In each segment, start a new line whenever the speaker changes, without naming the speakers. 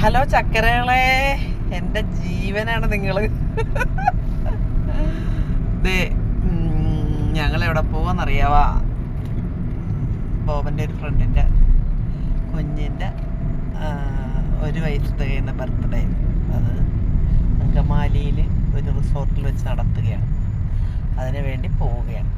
Hello ചക്കരകളെ എന്റെ ജീവനാണ് നിങ്ങൾ ഞങ്ങൾ എവിടെ പോവാന്നറിയാവാ? ബോബന്റെ ഒരു ഫ്രണ്ടിന്റെ കുഞ്ഞിന്റെ ഒരു വയസ്സ് തികയുന്ന ബർത്ത്ഡേ. അത് അങ്കമാലിയിൽ ഒരു റിസോർട്ടിൽ വെച്ച് നടത്തുകയാണ്. അതിനു വേണ്ടി പോവുകയാണ്.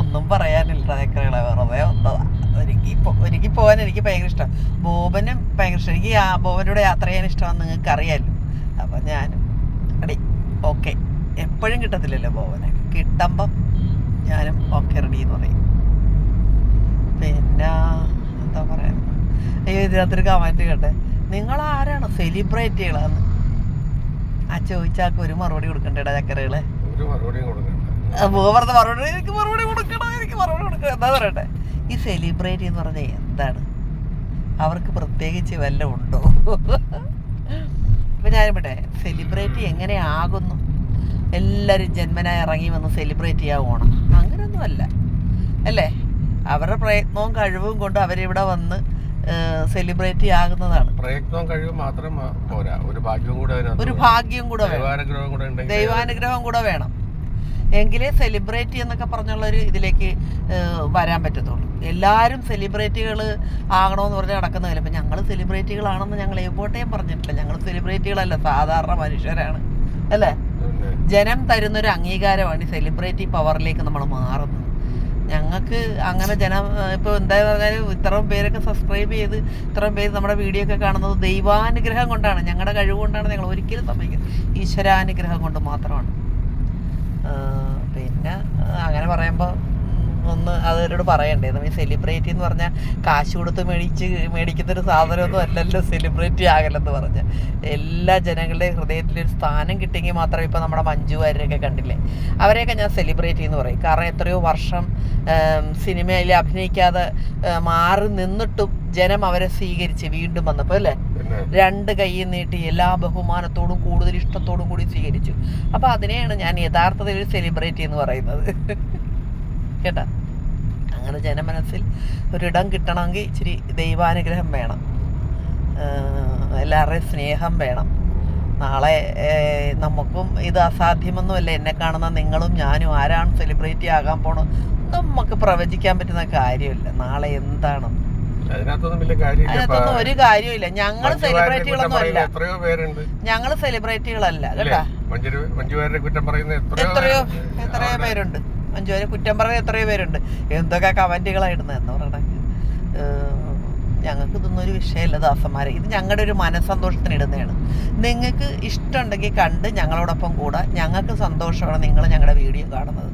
ഒന്നും പറയാനില്ല ചക്കരകളെ വെറുതെ വന്നതാ. ഒരുങ്ങി ഒരുക്കി പോകാൻ എനിക്ക് ഭയങ്കര ഇഷ്ടം. ബോബനും ഭയങ്കര ഇഷ്ടം. എനിക്ക് ആ ബോബനോട് യാത്ര ചെയ്യാൻ ഇഷ്ടമാണെന്ന് നിങ്ങൾക്ക് അറിയാമല്ലോ അപ്പോൾ ഞാനും അടി ഓക്കെ. എപ്പോഴും കിട്ടത്തില്ലല്ലോ ബോബനെ. കിട്ടുമ്പം ഞാനും ഓക്കെ റെഡി എന്ന് പറയും. പിന്നെ എന്താ പറയുക അയ്യോ ഇതിനകത്തൊരു കമന്റ് കേട്ടെ. നിങ്ങൾ ആരാണ് സെലിബ്രിറ്റികളാന്ന് ആ ചോദിച്ചാൽ ഒരു മറുപടി കൊടുക്കണ്ടേടാ ചക്കരകളെ. പറഞ്ഞ മറുപടി എനിക്ക് മറുപടി കൊടുക്കണം? എനിക്ക് മറുപടി കൊടുക്കണം? എന്താ പറയട്ടെ? ഈ സെലിബ്രേറ്റ് എന്ന് പറഞ്ഞാൽ എന്താണ്? അവർക്ക് പ്രത്യേകിച്ച് വല്ല ഉണ്ടോ? ഇപ്പം ഞാനിവിടെ സെലിബ്രേറ്റ് എങ്ങനെ ആകുന്നു? എല്ലാവരും ജന്മനായി ഇറങ്ങി വന്ന് സെലിബ്രേറ്റ് ചെയ്യാൻ ഓണം അങ്ങനെയൊന്നുമല്ല അല്ലേ? അവരുടെ പ്രയത്നവും കഴിവും കൊണ്ട് അവരിവിടെ വന്ന് സെലിബ്രേറ്റ് ആകുന്നതാണ്.
പ്രയത്നവും കഴിവും മാത്രം പോരാ. ഒരു ഭാഗ്യവും കൂടെ
ഒരു ഭാഗ്യം കൂടെ
ദൈവാനുഗ്രഹം കൂടെ
വേണം. എങ്കിലേ സെലിബ്രേറ്റി എന്നൊക്കെ പറഞ്ഞുള്ള ഒരു ഇതിലേക്ക് വരാൻ പറ്റത്തുള്ളൂ. എല്ലാവരും സെലിബ്രിറ്റികൾ ആകണമെന്ന് പറഞ്ഞ് നടക്കുന്നതല്ല. ഇപ്പം ഞങ്ങൾ സെലിബ്രിറ്റികളാണെന്ന് ഞങ്ങൾ എപ്പോട്ടേയും പറഞ്ഞിട്ടില്ല. ഞങ്ങൾ സെലിബ്രിറ്റികളല്ല സാധാരണ മനുഷ്യരാണ്. അല്ലേ? ജനം തരുന്നൊരു അംഗീകാരമാണ് ഈ സെലിബ്രിറ്റി പവറിലേക്ക് നമ്മൾ മാറുന്നത്. ഞങ്ങൾക്ക് അങ്ങനെ ജനം ഇപ്പോൾ എന്താ പറഞ്ഞാലും ഇത്രയും പേരൊക്കെ സബ്സ്ക്രൈബ് ചെയ്ത് ഇത്രയും പേര് നമ്മുടെ വീഡിയോ ഒക്കെ കാണുന്നത് ദൈവാനുഗ്രഹം കൊണ്ടാണ്. ഞങ്ങളുടെ കഴിവ് കൊണ്ടാണ് ഞങ്ങൾ ഒരിക്കലും സമ്മതിക്കുന്നത്. ഈശ്വരാനുഗ്രഹം കൊണ്ട് മാത്രമാണ്. പിന്നെ അങ്ങനെ പറയുമ്പോൾ ഒന്ന് അവരോട് പറയണ്ടേ. നമ്മൾ സെലിബ്രിറ്റി എന്ന് പറഞ്ഞാൽ കാശ് കൊടുത്ത് മേടിച്ച് മേടിക്കുന്നൊരു സാധനമൊന്നും അല്ലല്ലോ സെലിബ്രിറ്റി ആകലെന്ന് പറഞ്ഞാൽ എല്ലാ ജനങ്ങളുടെയും ഹൃദയത്തിൽ ഒരു സ്ഥാനം കിട്ടിയെങ്കിൽ മാത്രമേ ഇപ്പോൾ നമ്മുടെ മഞ്ജു വാര്യരൊക്കെ കണ്ടില്ലേ? അവരെയൊക്കെ ഞാൻ സെലിബ്രിറ്റി എന്ന് പറയും. കാരണം എത്രയോ വർഷം സിനിമയിൽ അഭിനയിക്കാതെ മാറി നിന്നിട്ടും ജനം അവരെ സ്വീകരിച്ച് വീണ്ടും വന്നപ്പോൾ അല്ലേ? രണ്ട് കൈ നീട്ടി എല്ലാ ബഹുമാനത്തോടും കൂടുതൽ ഇഷ്ടത്തോടും കൂടി സ്വീകരിച്ചു. അപ്പോൾ അതിനെയാണ് ഞാൻ യഥാർത്ഥത്തിൽ ഒരു സെലിബ്രേറ്റ് എന്ന് പറയുന്നത്. കേട്ടാ? അങ്ങനെ ജനമനസ്സിൽ ഒരിടം കിട്ടണമെങ്കിൽ ഇച്ചിരി ദൈവാനുഗ്രഹം വേണം. എല്ലാവരുടെയും സ്നേഹം വേണം. നാളെ നമുക്കും ഇത് അസാധ്യമൊന്നുമല്ല. എന്നെ കാണുന്ന നിങ്ങളും ഞാനും ആരാണ് സെലിബ്രിറ്റി ആകാൻ പോണത്? നമുക്ക് പ്രവചിക്കാൻ പറ്റുന്ന കാര്യമില്ല. നാളെ എന്താണ്
അതിനകത്തൊന്നും
ഒരു കാര്യമില്ല ഞങ്ങൾ സെലിബ്രിറ്റികളൊന്നും അല്ല.
എത്രയോ പേരുണ്ട്.
ഞങ്ങൾ സെലിബ്രിറ്റികളല്ല? കേട്ടാ?
മഞ്ജു മഞ്ജുവാരുടെ കുറ്റം പറയുന്ന എത്രയോ
എത്രയോ
പേരുണ്ട്.
അഞ്ചുപേരെ കുറ്റം പറയുന്ന എത്രയോ പേരുണ്ട്. എന്തൊക്കെ കമന്റുകളായിരുന്നു എന്ന് പറയണ ഞങ്ങൾക്ക് ഇതൊന്നും ഒരു വിഷയമല്ല ദാസന്മാരെ. ഇത് ഞങ്ങളുടെ ഒരു മനസ്സന്തോഷത്തിന് ഇടുന്നതാണ്. നിങ്ങൾക്ക് ഇഷ്ടമുണ്ടെങ്കിൽ കണ്ട് ഞങ്ങളോടൊപ്പം കൂടാ. ഞങ്ങൾക്ക് സന്തോഷമാണ് നിങ്ങൾ ഞങ്ങളുടെ വീഡിയോ കാണുന്നത്.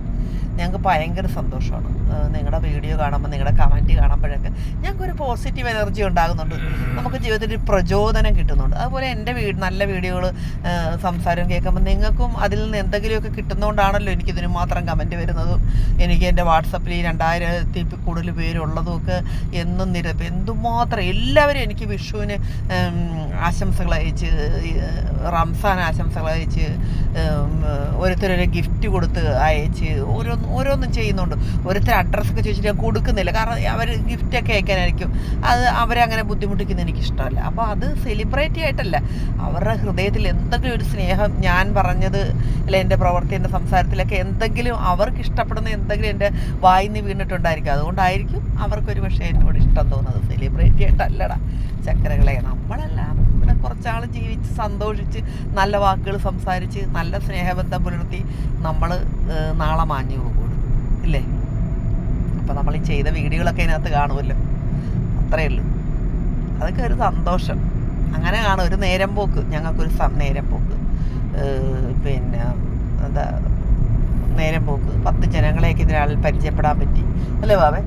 ഞങ്ങൾക്ക് ഭയങ്കര സന്തോഷമാണ്. നിങ്ങളുടെ വീഡിയോ കാണുമ്പോൾ നിങ്ങളുടെ കമന്റ് കാണുമ്പോഴൊക്കെ ഞങ്ങൾക്കൊരു പോസിറ്റീവ് എനർജി ഉണ്ടാകുന്നുണ്ട്. നമുക്ക് ജീവിതത്തിൽ ഒരു പ്രചോദനം കിട്ടുന്നുണ്ട്. അതുപോലെ എന്റെ വീട് നല്ല വീഡിയോകൾ സംസാരം കേൾക്കുമ്പോൾ നിങ്ങൾക്കും അതിൽ നിന്ന് എന്തെങ്കിലുമൊക്കെ കിട്ടുന്നതുകൊണ്ടാണല്ലോ എനിക്കിതിന് മാത്രം കമന്റ് വരുന്നതും. എനിക്ക് എന്റെ വാട്സപ്പിൽ ഈ രണ്ടായിരത്തി കൂടുതൽ പേരുള്ളതും ഒക്കെ എന്നും നിര എന്തുമാത്രം എല്ലാവരും എനിക്ക് വിഷുവിന് ആശംസകൾ അയച്ച് റംസാൻ ആശംസകൾ അയച്ച് ഓരോരുത്തരൊരു ഗിഫ്റ്റ് കൊടുത്ത് അയച്ച് ഓരോന്ന് ഓരോന്നും ചെയ്യുന്നുണ്ട്. ഓരോരുത്തർ അഡ്രസ്സൊക്കെ ചോദിച്ചിട്ട് ഞാൻ കൊടുക്കുന്നില്ല. കാരണം അവർ ഗിഫ്റ്റൊക്കെ അയക്കാനായിരിക്കും. അത് അവരെ അങ്ങനെ ബുദ്ധിമുട്ടിക്കുന്നത് എനിക്ക് ഇഷ്ടമല്ല അപ്പോൾ അത് സെലിബ്രേറ്റ് ആയിട്ടല്ല. അവരുടെ ഹൃദയത്തിൽ എന്തെങ്കിലും ഒരു സ്നേഹം ഞാൻ പറഞ്ഞത് അല്ല എന്റെ പ്രവൃത്തി എന്റെ സംസാരത്തിലൊക്കെ എന്തെങ്കിലും അവർക്ക് ഇഷ്ടപ്പെടുന്ന എന്തെങ്കിലും എന്റെ വായിന്ന് വീണിട്ടുണ്ടായിരിക്കും. അതുകൊണ്ടായിരിക്കും അവർക്കൊരു പക്ഷേ എന്നോട് ഇഷ്ടം തോന്നുന്നത്. സെലിബ്രേറ്റ് ആയിട്ടല്ലടാ. ചക്കരകളെ നമ്മളെല്ലാം ഇവിടെ കുറച്ചാൾ ജീവിച്ച് സന്തോഷിച്ച് നല്ല വാക്കുകൾ സംസാരിച്ച് നല്ല സ്നേഹബന്ധം പുലർത്തി നമ്മൾ നാളെ മാഞ്ഞു പോകുള്ളൂ ഇല്ലേ? അപ്പോൾ നമ്മൾ ഈ ചെയ്ത വീഡിയോകളൊക്കെ ഇതിനകത്ത് കാണുമല്ലോ? അത്രയേ ഉള്ളൂ. അതൊക്കെ ഒരു സന്തോഷം. അങ്ങനെ കാണും. ഒരു നേരം പോക്ക്. ഞങ്ങൾക്കൊരു നേരം പോക്ക്. പിന്നെ എന്താ നേരം പോക്ക്. പത്ത് ജനങ്ങളെയൊക്കെ ഇതിനാൽ പരിചയപ്പെടാൻ പറ്റി. അല്ലേ ബാബേ?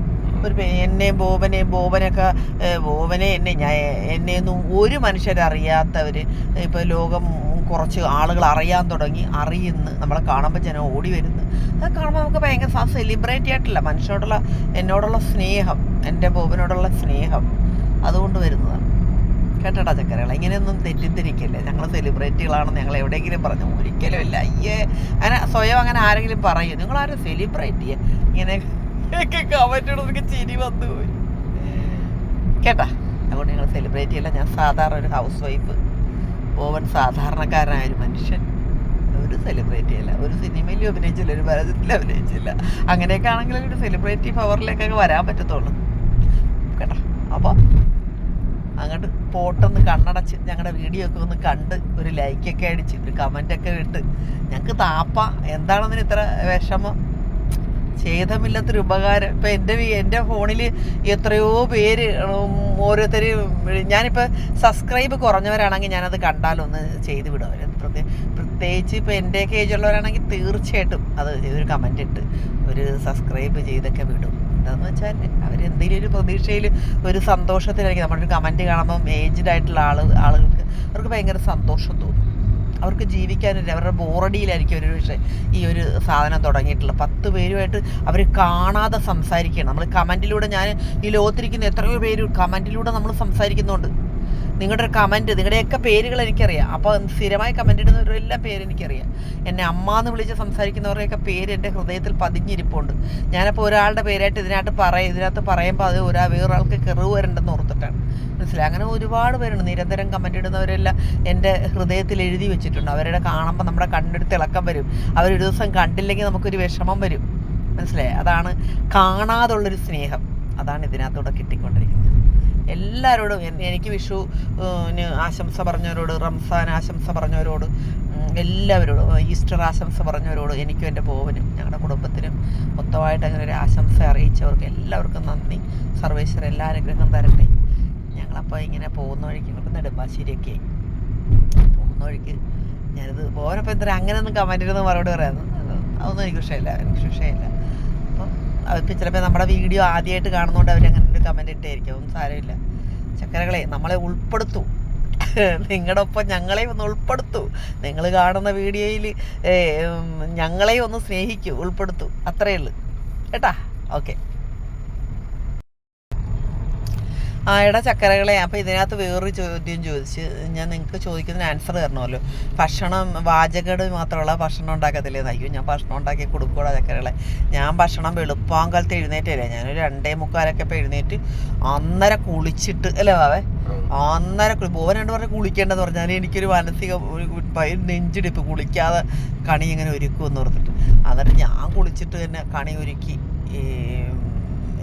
ഒരു എന്നെ ബോബനെ ബോബനൊക്കെ ബോബനെ എന്നെ ഞാൻ എന്നെയൊന്നും ഒരു മനുഷ്യരറിയാത്തവർ ഇപ്പോൾ ലോകം കുറച്ച് ആളുകൾ അറിയാൻ തുടങ്ങി അറിയുന്നു. നമ്മളെ കാണുമ്പോൾ ജനം ഓടി വരുന്നു. അത് കാണുമ്പോൾ നമുക്ക് ഭയങ്കര സെലിബ്രേറ്റ് ആയിട്ടില്ല മനുഷ്യനോടുള്ള എന്നോടുള്ള സ്നേഹം എന്റെ ബോബനോടുള്ള സ്നേഹം അതുകൊണ്ട് വരുന്നതാണ്. കേട്ടടാ ചക്കരകളെ? ഇങ്ങനെയൊന്നും തെറ്റിദ്ധരിക്കില്ല? ഞങ്ങൾ സെലിബ്രിറ്റികളാണെന്ന് ഞങ്ങൾ എവിടെയെങ്കിലും പറഞ്ഞു. ഒരിക്കലും ഇല്ല. അയ്യേ. അങ്ങനെ സ്വയം അങ്ങനെ ആരെങ്കിലും പറയും. നിങ്ങളാരും സെലിബ്രേറ്റ് ചെയ്യുക ഇങ്ങനെ കമന്റ് എനിക്ക് ചിരി വന്നു പോയി. കേട്ടാ? അതുകൊണ്ട് ഞങ്ങൾ സെലിബ്രേറ്റ് ചെയ്യില്ല. ഞാൻ സാധാരണ ഒരു ഹൗസ് വൈഫ് ഓവൻ സാധാരണക്കാരനായ ഒരു മനുഷ്യൻ. ഒരു സെലിബ്രേറ്റ് ചെയ്യില്ല. ഒരു സിനിമയിലും അഭിനയിച്ചില്ല. ഒരു പരസ്യത്തിലും അഭിനയിച്ചില്ല. അങ്ങനെയൊക്കെ ആണെങ്കിൽ ഒരു സെലിബ്രിറ്റി പവറിലേക്കൊക്കെ വരാൻ പറ്റത്തുള്ളൂ. കേട്ടോ? അപ്പോൾ അങ്ങോട്ട് പോട്ടൊന്ന് കണ്ണടച്ച് ഞങ്ങളുടെ വീഡിയോ ഒക്കെ ഒന്ന് കണ്ട് ഒരു ലൈക്കൊക്കെ അടിച്ച് ഒരു കമന്റൊക്കെ ഇട്ട് ഞങ്ങൾക്ക് താപ്പ. എന്താണെന്നിന് ഇത്ര വിഷമം? ഛേദമില്ലാത്തൊരു ഉപകാരം. ഇപ്പം എന്റെ എന്റെ ഫോണിൽ എത്രയോ പേര് ഓരോരുത്തരും ഞാനിപ്പോൾ സബ്സ്ക്രൈബ് കുറഞ്ഞവരാണെങ്കിൽ ഞാനത് കണ്ടാലൊന്ന് ചെയ്ത് വിടും. പ്രത്യേക പ്രത്യേകിച്ച് ഇപ്പോൾ എന്റെയൊക്കെ ഏജുള്ളവരാണെങ്കിൽ തീർച്ചയായിട്ടും അത് ഒരു കമന്റ് ഇട്ട് ഒരു സബ്സ്ക്രൈബ് ചെയ്തൊക്കെ വിടും. എന്താണെന്ന് വെച്ചാൽ അവരെന്തെങ്കിലും ഒരു പ്രതീക്ഷയിൽ ഒരു സന്തോഷത്തിലായിരിക്കും. നമ്മളൊരു കമന്റ് കാണുമ്പം ഏജ്ഡ് ആയിട്ടുള്ള ആൾ ആളുകൾക്ക് അവർക്ക് ഭയങ്കര സന്തോഷം തോന്നും. അവർക്ക് ജീവിക്കാനില്ല അവരുടെ ബോറടിയിലായിരിക്കും ഒരു പക്ഷേ ഈ ഒരു സാധനം തുടങ്ങിയിട്ടുള്ളത്. പത്ത് പേരുമായിട്ട് അവർ കാണാതെ സംസാരിക്കുകയാണ്. നമ്മൾ കമന്റിലൂടെ ഞാൻ ഈ ലോകത്തിരിക്കുന്ന എത്രയോ പേര് കമന്റിലൂടെ നമ്മൾ സംസാരിക്കുന്നുണ്ട്. നിങ്ങളുടെ ഒരു കമന്റ് നിങ്ങളുടെയൊക്കെ പേരുകൾ എനിക്കറിയാം. അപ്പോൾ സ്ഥിരമായി കമന്റ് ഇടുന്നവരെല്ലാം പേര് എനിക്കറിയാം. എന്നെ അമ്മ എന്ന് വിളിച്ച് സംസാരിക്കുന്നവരുടെയൊക്കെ പേര് എന്റെ ഹൃദയത്തിൽ പതിഞ്ഞിരിപ്പുണ്ട്. ഞാനപ്പോൾ ഒരാളുടെ പേരായിട്ട് ഇതിനകത്ത് പറയും. ഇതിനകത്ത് പറയുമ്പോൾ അത് ഒരാ വേറൊരാൾക്ക് കെറിവ് വരണ്ടെന്ന് ഓർത്തിട്ടാണ്. മനസ്സിലായി? അങ്ങനെ ഒരുപാട് പേരുണ്ട്. നിരന്തരം കമന്റ് ഇടുന്നവരെല്ലാം എന്റെ ഹൃദയത്തിൽ എഴുതി വെച്ചിട്ടുണ്ട്. അവരുടെ കാണുമ്പോൾ നമ്മുടെ കണ്ണെടുത്ത് തിളക്കം വരും. അവരൊരു ദിവസം കണ്ടില്ലെങ്കിൽ നമുക്കൊരു വിഷമം വരും. മനസ്സിലായി? അതാണ് കാണാതുള്ളൊരു സ്നേഹം. അതാണ് ഇതിനകത്തൂടെ കിട്ടിക്കൊണ്ടിരിക്കുന്നത്. എല്ലാവരോടും എനിക്ക് വിഷു ആശംസ പറഞ്ഞവരോട് റംസാൻ ആശംസ പറഞ്ഞവരോട് എല്ലാവരോടും ഈസ്റ്റർ ആശംസ പറഞ്ഞവരോട് എനിക്കും എന്റെ പോവനും ഞങ്ങളുടെ കുടുംബത്തിനും മൊത്തമായിട്ട് അങ്ങനെ ഒരു ആശംസ അറിയിച്ചവർക്ക് എല്ലാവർക്കും നന്ദി. സർവേശ്വരൻ എല്ലാ അനുഗ്രഹം തരട്ടെ. ഞങ്ങളപ്പോൾ ഇങ്ങനെ പോകുന്ന വഴിക്ക് ഇപ്പം നെടുമ്പാശ്ശേരിയൊക്കെ പോകുന്ന വഴിക്ക് ഞാനിത് പോരപ്പോൾ എന്താ അങ്ങനെയൊന്നും ഒന്നും ഇരുന്ന് മറുപടി പറയാമെന്ന് അതൊന്നും എനിക്ക് വിഷയമില്ല എനിക്ക് വിഷയമില്ല. അവർക്ക് ചിലപ്പോൾ നമ്മുടെ വീഡിയോ ആദ്യമായിട്ട് കാണുന്നതുകൊണ്ട് അവരങ്ങനെ ഒരു കമന്റ് ഇട്ടായിരിക്കും ഒന്നും സാരമില്ല. ചക്കരകളെ നമ്മളെ ഉൾപ്പെടുത്തു. നിങ്ങളുടെ ഒപ്പം ഞങ്ങളെ ഒന്ന് ഉൾപ്പെടുത്തു. നിങ്ങൾ കാണുന്ന വീഡിയോയിൽ ഞങ്ങളെ ഒന്ന് സ്നേഹിക്കൂ ഉൾപ്പെടുത്തു. അത്രയേ ഉള്ളൂ കേട്ടാ? ഓക്കെ. ആ എടാ ചക്കരകളെ അപ്പോൾ ഇതിനകത്ത് വേറൊരു ചോദ്യം ചോദിച്ച് ഞാൻ നിങ്ങൾക്ക് ചോദിക്കുന്നതിന് ആൻസർ തരണമല്ലോ. ഭക്ഷണം വാചകട് മാത്രമുള്ള ഭക്ഷണം ഉണ്ടാക്കത്തില്ലേ? അയ്യോ ഞാൻ ഭക്ഷണം ഉണ്ടാക്കി കൊടുക്കൂടാ ചക്കരകളെ. ഞാൻ ഭക്ഷണം വെളുപ്പാങ്കാലത്ത് എഴുന്നേറ്റല്ലേ? ഞാനൊരു രണ്ടേ മുക്കാലൊക്കെ ഇപ്പോൾ എഴുന്നേറ്റ് അന്നേരം കുളിച്ചിട്ട് അല്ലേ വാവേ അന്നേരം കുളി ബോവൻ രണ്ട് പറഞ്ഞ് കുളിക്കേണ്ടെന്ന് പറഞ്ഞാൽ എനിക്കൊരു മാനസിക ഒരു നെഞ്ചിടിപ്പ്. കുളിക്കാതെ കണി ഇങ്ങനെ ഒരുക്കുമെന്ന് ഓർത്തിട്ട്. എന്നിട്ട് ഞാൻ കുളിച്ചിട്ട് തന്നെ കണി ഒരുക്കി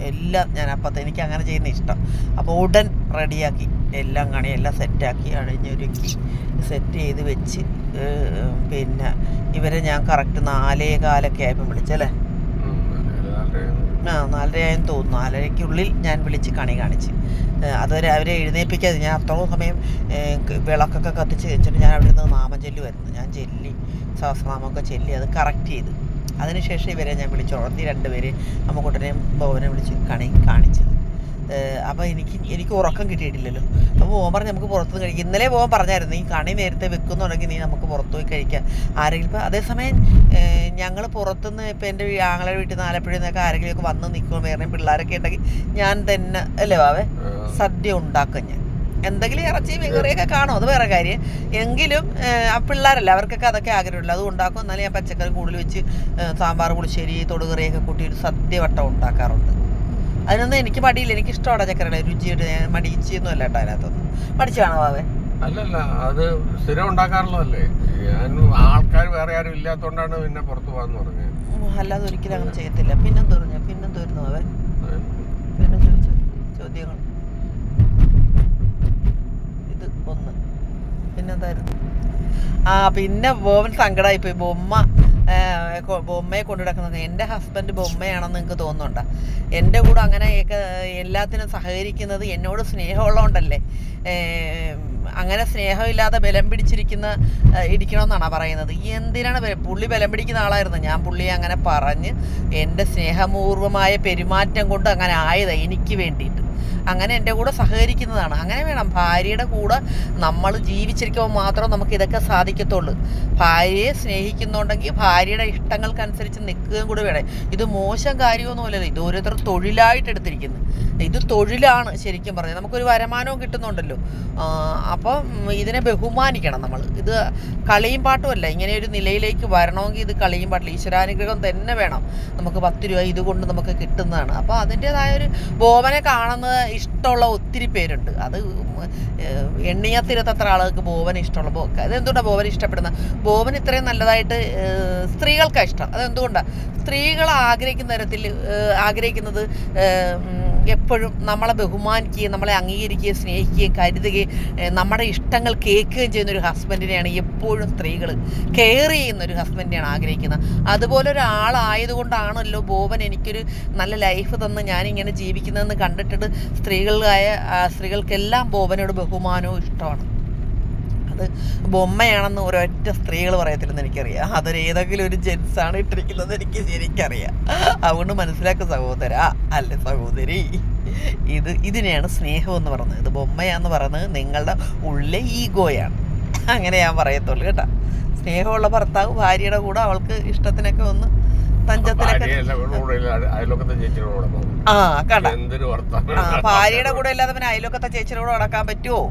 എല്ലാം ഞാൻ അപ്പത്തെ എനിക്ക് അങ്ങനെ ചെയ്യുന്ന ഇഷ്ടം. അപ്പോൾ ഉടൻ റെഡിയാക്കി എല്ലാം കണി എല്ലാം സെറ്റാക്കി അഴിഞ്ഞൊരുക്കി സെറ്റ് ചെയ്ത് വെച്ച് പിന്നെ ഇവരെ ഞാൻ കറക്റ്റ് നാലേ കാലൊക്കെ ആയപ്പം വിളിച്ചല്ലേ ആ നാലരയായെന്ന് തോന്നുന്നു. നാലരയ്ക്കുള്ളിൽ ഞാൻ വിളിച്ച് കണി കാണിച്ച്. അതുവരെ അവരെ എഴുന്നേൽപ്പിക്കാതെ ഞാൻ അത്രയും സമയം വിളക്കൊക്കെ കത്തിച്ച് വെച്ചിട്ട് ഞാൻ അവിടെ നിന്ന് നാമം ചൊല്ലുമായിരുന്നു ഞാൻ ചൊല്ലി സഹസ്രനാമമൊക്കെ ചൊല്ലി അത് കറക്റ്റ് ചെയ്തു. അതിനുശേഷം ഇവരെ ഞാൻ വിളിച്ചു. ഉണർത്തി രണ്ടുപേര് അമ്മക്കുട്ടനെയും ബോവനെ വിളിച്ച് കണി കാണിച്ചത് അപ്പോൾ എനിക്ക് എനിക്ക് ഉറക്കം കിട്ടിയിട്ടില്ലല്ലോ. അപ്പോൾ പോകാൻ പറഞ്ഞ് നമുക്ക് പുറത്തുനിന്ന് കഴിക്കാം. ഇന്നലെ പോകാൻ പറഞ്ഞായിരുന്നു ഈ കണി നേരത്തെ വെക്കുന്നുണ്ടെങ്കിൽ നീ നമുക്ക് പുറത്തു പോയി കഴിക്കാം. ആരെങ്കിലും ഇപ്പോൾ അതേസമയം ഞങ്ങൾ പുറത്തുനിന്ന് ഇപ്പോൾ എന്റെ ആങ്ങളെ വീട്ടിൽ നിന്ന് ആലപ്പുഴയിൽ നിന്നൊക്കെ ആരെങ്കിലുമൊക്കെ വന്ന് നിൽക്കുമ്പോൾ വേറെ പിള്ളേരൊക്കെ ഉണ്ടെങ്കിൽ ഞാൻ തന്നെ അല്ലേ വാവേ സദ്യ ഉണ്ടാക്കും ഞാൻ. എന്തെങ്കിലും ഇറച്ചി മീൻകറിയൊക്കെ കാണും. അത് വേറെ കാര്യം. എങ്കിലും ആ പിള്ളേരല്ല അവർക്കൊക്കെ അതൊക്കെ ആഗ്രഹമില്ല അത് ഉണ്ടാക്കും എന്നാലും ഞാൻ പച്ചക്കറി കൂടുതൽ വെച്ച് സാമ്പാർ പുളിശ്ശേരി തൊടുകറിയൊക്കെ കൂട്ടി ഒരു സദ്യ വട്ടം ഉണ്ടാക്കാറുണ്ട്. അതിനൊന്നും എനിക്ക് മടിയില്ല. എനിക്ക് ഇഷ്ടമാണ് ചക്കരയുടെ രുചിയുടെ ഞാൻ മടിച്ചൊന്നും അല്ല കേട്ടോ അതിനകത്തൊന്നും. മടിച്ചാണോ വാവേ
അല്ലല്ല അത് സ്ഥിരം ഉണ്ടാക്കാറുള്ളതല്ലേ. ഞാൻ ആൾക്കാർ വേറെ ആരും ഇല്ലാത്തോണ്ടാണ് പിന്നെ പുറത്തു പോകാന്ന് പറഞ്ഞത്
അല്ലാതെ ഒരിക്കലും അങ്ങനെ ചെയ്യത്തില്ല. പിന്നെന്തോ പിന്നെന്ത് അവൻ പിന്നെ ചോദിച്ചു ചോദ്യങ്ങൾ ഇത് ഒന്ന് പിന്നെന്തായിരുന്നു? ആ പിന്നെ ബോവൻ സങ്കടമായിപ്പോയി ബൊമ്മ ബൊമ്മയെ കൊണ്ടു നടക്കുന്നത്. എന്റെ ഹസ്ബൻഡ് ബൊമ്മയാണെന്ന് നിങ്ങൾക്ക് തോന്നുന്നുണ്ടോ? എന്റെ കൂടെ അങ്ങനെയൊക്കെ എല്ലാത്തിനും സഹകരിക്കുന്നത് എന്നോട് സ്നേഹമുള്ളതുകൊണ്ടല്ലേ അങ്ങനെ സ്നേഹമില്ലാതെ ബലം പിടിച്ചിരിക്കുന്ന ഇരിക്കണമെന്നാണ് പറയുന്നത്? എന്തിനാണ് പുള്ളി ബലം പിടിക്കുന്ന ആളായിരുന്നു? ഞാൻ പുള്ളിയെ അങ്ങനെ പറഞ്ഞ് എന്റെ സ്നേഹപൂർവമായ പെരുമാറ്റം കൊണ്ട് അങ്ങനെ ആയത് എനിക്ക് വേണ്ടിയിട്ട്. അങ്ങനെ എന്റെ കൂടെ സഹകരിക്കുന്നതാണ്. അങ്ങനെ വേണം ഭാര്യയുടെ കൂടെ നമ്മൾ ജീവിച്ചിരിക്കുമ്പോൾ മാത്രം നമുക്ക് ഇതൊക്കെ സാധിക്കത്തുള്ളൂ. ഭാര്യയെ സ്നേഹിക്കുന്നുണ്ടെങ്കിൽ ഭാര്യയുടെ ഇഷ്ടങ്ങൾക്കനുസരിച്ച് നിൽക്കുകയും കൂടി വേണം. ഇത് മോശം കാര്യമൊന്നുമല്ലല്ലോ. ഇത് ഓരോരുത്തർ തൊഴിലായിട്ട് എടുത്തിരിക്കുന്നു. ഇത് തൊഴിലാണ് ശരിക്കും പറഞ്ഞത്. നമുക്കൊരു വരുമാനവും കിട്ടുന്നുണ്ടല്ലോ. അപ്പം ഇതിനെ ബഹുമാനിക്കണം നമ്മൾ. ഇത് കളിയും പാട്ടുമല്ല ഇങ്ങനെ ഒരു നിലയിലേക്ക് വരണമെങ്കിൽ ഇത് കളിയും പാട്ടില്ല ഈശ്വരാനുഗ്രഹം തന്നെ വേണം. നമുക്ക് പത്ത് രൂപ ഇതുകൊണ്ട് നമുക്ക് കിട്ടുന്നതാണ്. അപ്പോൾ അതിന്റെതായ ഒരു ബോവനെ കാണുന്നത് ഇഷ്ടമുള്ള ഒത്തിരി പേരുണ്ട്. അത് എണ്ണിയാൽ തീരത്തത്ര ആളുകൾക്ക് ബോവൻ ഇഷ്ടമുള്ള ബോ അതെന്തുകൊണ്ടാണ് ബോവൻ ഇഷ്ടപ്പെടുന്നത്? ബോവൻ ഇത്രയും നല്ലതായിട്ട് സ്ത്രീകൾക്കാണ് ഇഷ്ടം. അതെന്തുകൊണ്ടാണ് സ്ത്രീകൾ ആഗ്രഹിക്കുന്ന തരത്തിൽ ആഗ്രഹിക്കുന്നത് എപ്പോഴും നമ്മളെ ബഹുമാനിക്കുകയും നമ്മളെ അംഗീകരിക്കുകയും സ്നേഹിക്കുകയും കരുതുകയും നമ്മുടെ ഇഷ്ടങ്ങൾ കേൾക്കുകയും ചെയ്യുന്ന ഒരു ഹസ്ബൻഡിനെയാണ് എപ്പോഴും സ്ത്രീകൾ കെയർ ചെയ്യുന്ന ഒരു ഹസ്ബൻഡിനെയാണ് ആഗ്രഹിക്കുന്നത്. അതുപോലെ ഒരാളായതുകൊണ്ടാണല്ലോ ബോബൻ എനിക്കൊരു നല്ല ലൈഫ് തന്ന് ഞാനിങ്ങനെ ജീവിക്കുന്നതെന്ന് കണ്ടിട്ട് സ്ത്രീകളായ സ്ത്രീകൾക്കെല്ലാം ബോബനോട് ബഹുമാനവും ഇഷ്ടമാണ്. അത് ബൊമ്മയാണെന്ന് ഒരൊറ്റ സ്ത്രീകൾ പറയത്തില്ലെന്ന് എനിക്കറിയാം. അതൊരു ഏതെങ്കിലും ഒരു ജെൻസാണ് ഇട്ടിരിക്കുന്നത് എനിക്ക് ശരിക്കറിയാം. അതുകൊണ്ട് മനസ്സിലാക്കുക സഹോദര. അല്ല സഹോദരി? ഇത് ഇതിനെയാണ് സ്നേഹം എന്ന് പറയുന്നത്. ഇത് ബൊമ്മയാന്ന് പറയുന്നത് നിങ്ങളുടെ ഉള്ളിലെ ഈഗോയാണ്. അങ്ങനെ ഞാൻ പറയത്തുള്ളൂ കേട്ടോ. സ്നേഹമുള്ള ഭർത്താവ് ഭാര്യയുടെ കൂടെ അവൾക്ക് ഇഷ്ടത്തിനൊക്കെ ഒന്ന് ആ കണ്ട. ആ ഭാര്യയുടെ കൂടെ അല്ലാതെ പിന്നെ അയലോക്കത്തെ ചേച്ചിയുടെ കൂടെ നടക്കാൻ പറ്റുമോ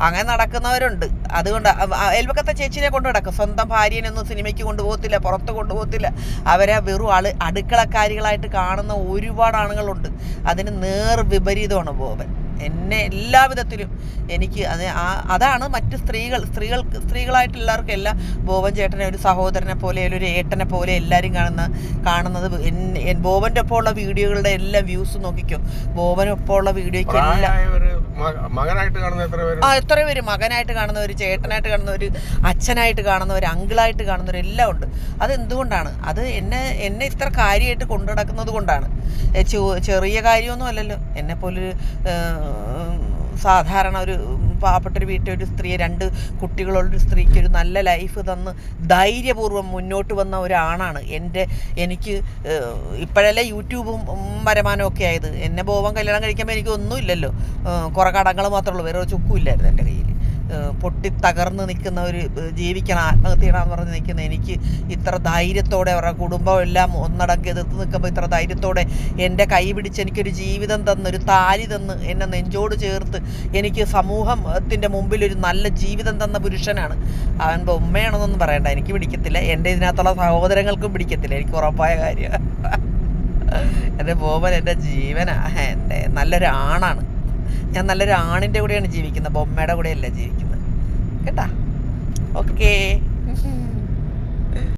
അങ്ങനെ നടക്കുന്നവരുണ്ട്. അതുകൊണ്ട് അ- അ- അയൽവക്കത്തെ ചേച്ചിനെ കൊണ്ട് നടക്കും. സ്വന്തം ഭാര്യനൊന്നും സിനിമയ്ക്ക് കൊണ്ടുപോകത്തില്ല പുറത്ത് കൊണ്ടുപോകത്തില്ല. അവരെ വെറും ആൾ അടുക്കളക്കാരികളായിട്ട് കാണുന്ന ഒരുപാട് ആണുങ്ങളുണ്ട്. അതിന് നേർ വിപരീതമാണ് ബോബൻ. എന്നെ എല്ലാവിധത്തിലും എനിക്ക് അത് ആ- അതാണ് മറ്റ് സ്ത്രീകൾ സ്ത്രീകൾക്ക് സ്ത്രീകളായിട്ട് എല്ലാവർക്കും എല്ലാം ബോബൻ ചേട്ടനെ ഒരു സഹോദരനെ പോലെ ഒരു ഏട്ടനെ പോലെ എല്ലാവരും കാണുന്ന കാണുന്നത് ബോബന്റെ ഒപ്പമുള്ള വീഡിയോകളുടെ എല്ലാ വ്യൂസ് നോക്കിക്കോ. ബോബനൊപ്പമുള്ള വീഡിയോയ്ക്ക് എല്ലാം
മകനായിട്ട് കാണുന്ന എത്ര പേര്
ആ എത്ര പേര്? മകനായിട്ട് കാണുന്നവർ ചേട്ടനായിട്ട് കാണുന്നവർ അച്ഛനായിട്ട് കാണുന്നവർ അങ്കിളായിട്ട് കാണുന്നവർ എല്ലാം ഉണ്ട്. അത് എന്തുകൊണ്ടാണ്? അത് എന്നെ എന്നെ ഇത്ര കാര്യമായിട്ട് കൊണ്ടു നടക്കുന്നത് കൊണ്ടാണ്. ചെറിയ കാര്യമൊന്നും അല്ലല്ലോ. എന്നെ പോലൊരു സാധാരണ ഒരു പാവപ്പെട്ട ഒരു വീട്ടിൽ ഒരു സ്ത്രീ രണ്ട് കുട്ടികളുള്ള ഒരു സ്ത്രീക്ക് ഒരു നല്ല ലൈഫ് തന്ന് ധൈര്യപൂർവം മുന്നോട്ട് വന്ന ഒരാണാണ് എന്റെ എനിക്ക് ഇപ്പോഴല്ലേ യൂട്യൂബും ഒക്കെ ആയത്. എന്നെ ബോവം കല്യാണം കഴിക്കുമ്പോൾ എനിക്ക് ഒന്നുമില്ലല്ലോ. കുറേ കടങ്ങൾ മാത്രമേ ഉള്ളൂ. വേറെ ചുക്കും ഇല്ലായിരുന്നു എന്റെ കയ്യിൽ. പൊട്ടി തകർന്ന് നിൽക്കുന്ന ഒരു ജീവിക്കണം ആത്മഹത്യയാണെന്ന് പറഞ്ഞ് നിൽക്കുന്ന എനിക്ക് ഇത്ര ധൈര്യത്തോടെ അവരുടെ കുടുംബം എല്ലാം ഒന്നടങ്ക് എതിർത്ത് നിൽക്കുമ്പോൾ ഇത്ര ധൈര്യത്തോടെ എന്റെ കൈ പിടിച്ച് എനിക്കൊരു ജീവിതം തന്ന് ഒരു താലി തന്ന് എന്നെ നെഞ്ചോട് ചേർത്ത് എനിക്ക് സമൂഹത്തിന്റെ മുമ്പിൽ ഒരു നല്ല ജീവിതം തന്ന പുരുഷനാണ്. അവൻ ബൊമ്മയാണെന്നൊന്നും പറയണ്ട എനിക്ക് പിടിക്കത്തില്ല. എന്റെ ഇതിനകത്തുള്ള സഹോദരങ്ങൾക്കും പിടിക്കത്തില്ല എനിക്ക് ഉറപ്പായ കാര്യമാണ്. എന്റെ ബോബൻ എന്റെ ജീവനാണ് എന്റെ നല്ലൊരു ആണാണ് ഞാൻ നല്ലൊരു ആണിന്റെ കൂടെയാണ് ജീവിക്കുന്നത്. ബൊമ്മയുടെ കൂടെയല്ല ജീവിക്കുന്നത്. കേട്ടാ? ഓക്കേ